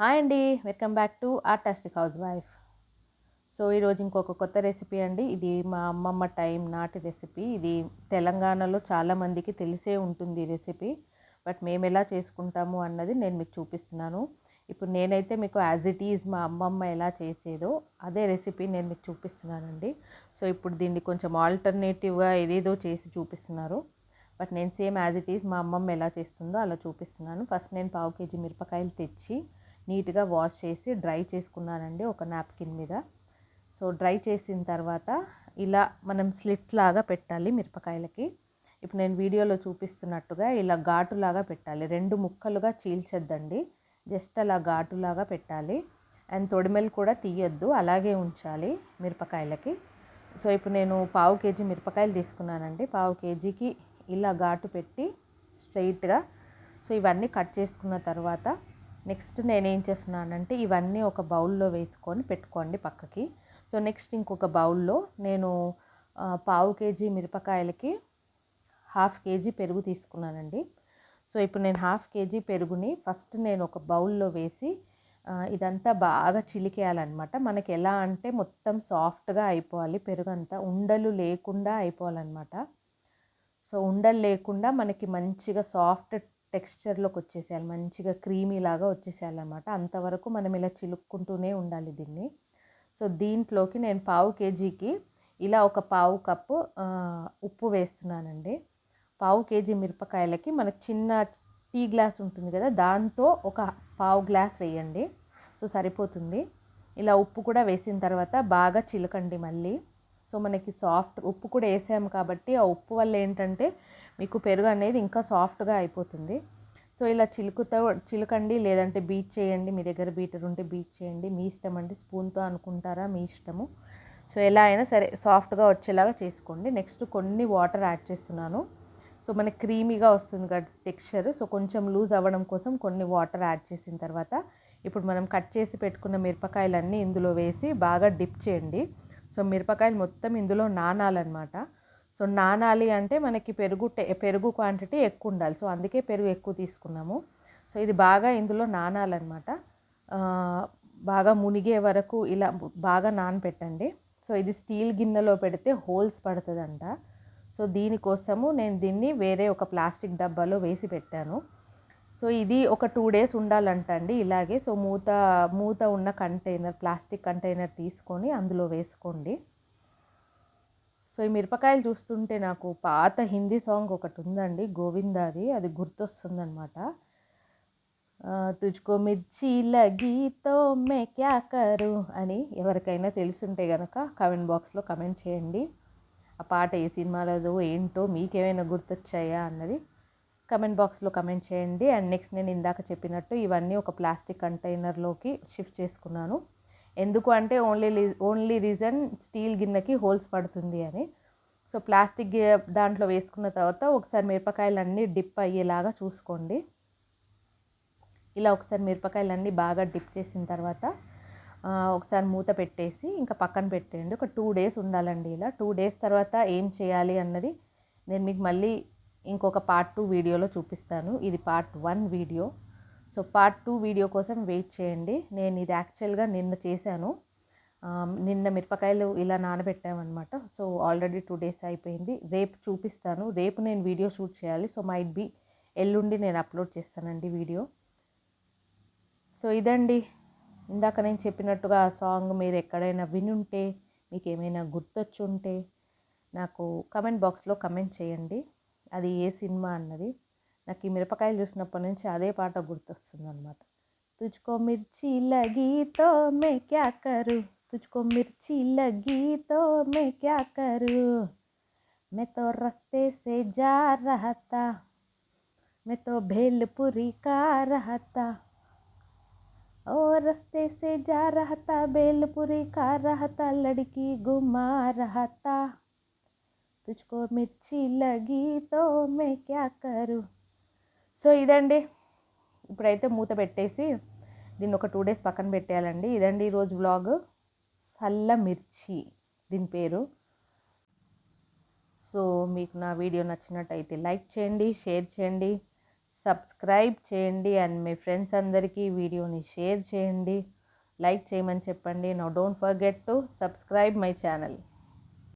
Hi అండి welcome back to artistic house wife. So ఈరోజు ఇంకొక కొత్త రెసిపీ అండి. ఇది మా అమ్మమ్మ టైం నాటి రెసిపీ. ఇది తెలంగాణలో చాలామందికి తెలిసే ఉంటుంది ఈ రెసిపీ. బట్ మేము ఎలా చేసుకుంటాము అన్నది నేను మీకు చూపిస్తున్నాను. ఇప్పుడు నేనైతే మీకు యాజ్ ఇట్ ఈజ్ మా అమ్మమ్మ ఎలా చేసేదో అదే రెసిపీ నేను మీకు చూపిస్తున్నానండి. సో ఇప్పుడు దీన్ని కొంచెం ఆల్టర్నేటివ్గా ఏదేదో చేసి చూపిస్తున్నారు. బట్ నేను సేమ్ యాజ్ ఇట్ ఈజ్ మా అమ్మమ్మ ఎలా చేస్తుందో అలా చూపిస్తున్నాను. ఫస్ట్ నేను పావు కేజీ మిరపకాయలు తెచ్చి నీట్గా వాష్ చేసి డ్రై చేసుకున్నానండి ఒక నాప్కిన్ మీద. సో డ్రై చేసిన తర్వాత ఇలా మనం స్లిట్ లాగా పెట్టాలి మిరపకాయలకి. ఇప్పుడు నేను వీడియోలో చూపిస్తున్నట్టుగా ఇలా ఘాటులాగా పెట్టాలి. రెండు ముక్కలుగా చీల్చొద్దండి. జస్ట్ అలా ఘాటులాగా పెట్టాలి. అండ్ తొడిమెలు కూడా తీయొద్దు. అలాగే ఉంచాలి మిరపకాయలకి. సో ఇప్పుడు నేను పావు కేజీ మిరపకాయలు తీసుకున్నానండి. పావు కేజీకి ఇలా ఘాటు పెట్టి స్ట్రైట్గా సో ఇవన్నీ కట్ చేసుకున్న తర్వాత నెక్స్ట్ నేనేం చేస్తున్నానంటే ఇవన్నీ ఒక బౌల్లో వేసుకొని పెట్టుకోండి పక్కకి. సో నెక్స్ట్ ఇంకొక బౌల్లో నేను పావు కేజీ మిరపకాయలకి హాఫ్ కేజీ పెరుగు తీసుకున్నానండి. సో ఇప్పుడు నేను హాఫ్ కేజీ పెరుగుని ఫస్ట్ నేను ఒక బౌల్లో వేసి ఇదంతా బాగా చిలికేయాలన్నమాట. మనకి ఎలా అంటే మొత్తం సాఫ్ట్గా అయిపోవాలి. పెరుగు అంతా ఉండలు లేకుండా అయిపోవాలన్నమాట. సో ఉండలు లేకుండా మనకి మంచిగా సాఫ్ట్ టెక్స్చర్లోకి వచ్చేసేయాలి. మంచిగా క్రీమీ లాగా వచ్చేసేయాలన్నమాట. అంతవరకు మనం ఇలా చిలుక్కుంటూనే ఉండాలి దీన్ని. సో దీంట్లోకి నేను పావు కేజీకి ఇలా ఒక పావు కప్పు ఉప్పు వేస్తున్నానండి. పావు కేజీ మిరపకాయలకి మనకు చిన్న టీ గ్లాస్ ఉంటుంది కదా దాంతో ఒక పావు గ్లాస్ వేయండి. సో సరిపోతుంది. ఇలా ఉప్పు కూడా వేసిన తర్వాత బాగా చిలకండి మళ్ళీ. సో మనకి సాఫ్ట్ ఉప్పు కూడా వేసాము కాబట్టి ఆ ఉప్పు వల్ల ఏంటంటే మీకు పెరుగు అనేది ఇంకా సాఫ్ట్గా అయిపోతుంది. సో ఇలా చిలుకుతో చిలుకండి లేదంటే బీట్ చేయండి. మీ దగ్గర బీటర్ ఉంటే బీట్ చేయండి. మీ ఇష్టం అండి స్పూన్తో అనుకుంటారా? మీ ఇష్టము. సో ఎలా అయినా సరే సాఫ్ట్గా వచ్చేలాగా చేసుకోండి. నెక్స్ట్ కొన్ని వాటర్ యాడ్ చేస్తున్నాను. సో మనకి క్రీమీగా వస్తుంది కదా టెక్స్చర్. సో కొంచెం లూజ్ అవ్వడం కోసం కొన్ని వాటర్ యాడ్ చేసిన తర్వాత ఇప్పుడు మనం కట్ చేసి పెట్టుకున్న మిరపకాయలన్నీ ఇందులో వేసి బాగా డిప్ చేయండి. సో మిరపకాయలు మొత్తం ఇందులో నానాలన్నమాట. సో నానాలి అంటే మనకి పెరుగు పెరుగు క్వాంటిటీ ఎక్కువ ఉండాలి సో అందుకే పెరుగు ఎక్కువ తీసుకున్నాము. సో ఇది బాగా ఇందులో నానాలన్నమాట. బాగా మునిగే వరకు ఇలా బాగా నానపెట్టండి. సో ఇది స్టీల్ గిన్నెలో పెడితే హోల్స్ పడుతుందంట. సో దీనికోసము నేను దీన్ని వేరే ఒక ప్లాస్టిక్ డబ్బాలో వేసి పెట్టాను. సో ఇది ఒక టూ డేస్ ఉండాలంట అండి ఇలాగే. సో మూత మూత ఉన్న కంటైనర్ ప్లాస్టిక్ కంటైనర్ తీసుకొని అందులో వేసుకోండి. సో ఈ మిరపకాయలు చూస్తుంటే నాకు పాత హిందీ సాంగ్ ఒకటి ఉందండి గోవిందాది. అది గుర్తొస్తుందనమాట తుజ్కో మిర్చి లగీతో మే క్యా కరు అని ఎవరికైనా తెలుసుంటే కనుక కమెంట్ బాక్స్లో కమెంట్ చేయండి. ఆ పాట ఏ సినిమాలో ఏంటో మీకేమైనా గుర్తొచ్చాయా అన్నది కమెంట్ బాక్స్లో కమెంట్ చేయండి. అండ్ నెక్స్ట్ నేను ఇందాక చెప్పినట్టు ఇవన్నీ ఒక ప్లాస్టిక్ కంటైనర్లోకి షిఫ్ట్ చేసుకున్నాను. ఎందుకు అంటే ఓన్లీ ఓన్లీ రీజన్ స్టీల్ గిన్నెకి హోల్స్ పడుతుంది అని. సో ప్లాస్టిక్ దాంట్లో వేసుకున్న తర్వాత ఒకసారి మిరపకాయలన్నీ డిప్ అయ్యేలాగా చూసుకోండి. ఇలా ఒకసారి మిరపకాయలన్నీ బాగా డిప్ చేసిన తర్వాత ఒకసారి మూత పెట్టేసి ఇంకా పక్కన పెట్టేయండి. ఒక టూ డేస్ ఉండాలండి ఇలా. టూ డేస్ తర్వాత ఏం చేయాలి అన్నది నేను మీకు మళ్ళీ ఇంకొక పార్ట్ టూ వీడియోలో చూపిస్తాను. ఇది part one video. So part two video కోసం వెయిట్ చేయండి. నేను ఇది యాక్చువల్గా నిన్న చేశాను. నిన్న మిరపకాయలు ఇలా నానబెట్టామన్నమాట. సో ఆల్రెడీ టూ డేస్ అయిపోయింది. రేపు చూపిస్తాను. రేపు నేను వీడియో షూట్ చేయాలి. సో మైట్ బి ఎల్లుండి నేను అప్లోడ్ చేస్తానండి వీడియో. సో ఇదండి. ఇందాక నేను చెప్పినట్టుగా ఆ సాంగ్ మీరు ఎక్కడైనా వినుంటే మీకు ఏమైనా గుర్తొచ్చుంటే నాకు కమెంట్ బాక్స్లో కమెంట్ చేయండి. అది ఏ సినిమా అన్నది నాకు ఈ మిరపకాయలు చూసినప్పటి నుంచి అదే పాట గుర్తొస్తుంది అనమాట తుజ్కో మిర్చి లగీతో మే క్యా కరు తుజ్కో మిర్చి లగీతో మే క్యా కరు मैं तो रास्ते से जा रहा था मैं तो भेलपुरी का रहा था ओ रास्ते से जा रहा था भेलपुरी का रहा था लड़की घुमा रहा था తుచ్చుకో మిర్చి లగీతో మే క్యా కరు సో ఇదండి. ఇప్పుడైతే మూత పెట్టేసి దీన్ని ఒక టూ డేస్ పక్కన పెట్టేయాలండి. ఇదండి ఈరోజు వ్లాగ్. సల్ల మిర్చి దీని పేరు. సో మీకు నా వీడియో నచ్చినట్టయితే లైక్ చేయండి షేర్ చేయండి సబ్స్క్రైబ్ చేయండి అండ్ మీ ఫ్రెండ్స్ అందరికీ వీడియోని షేర్ చేయండి. లైక్ చేయమని చెప్పండి. No don't forget to subscribe my channel.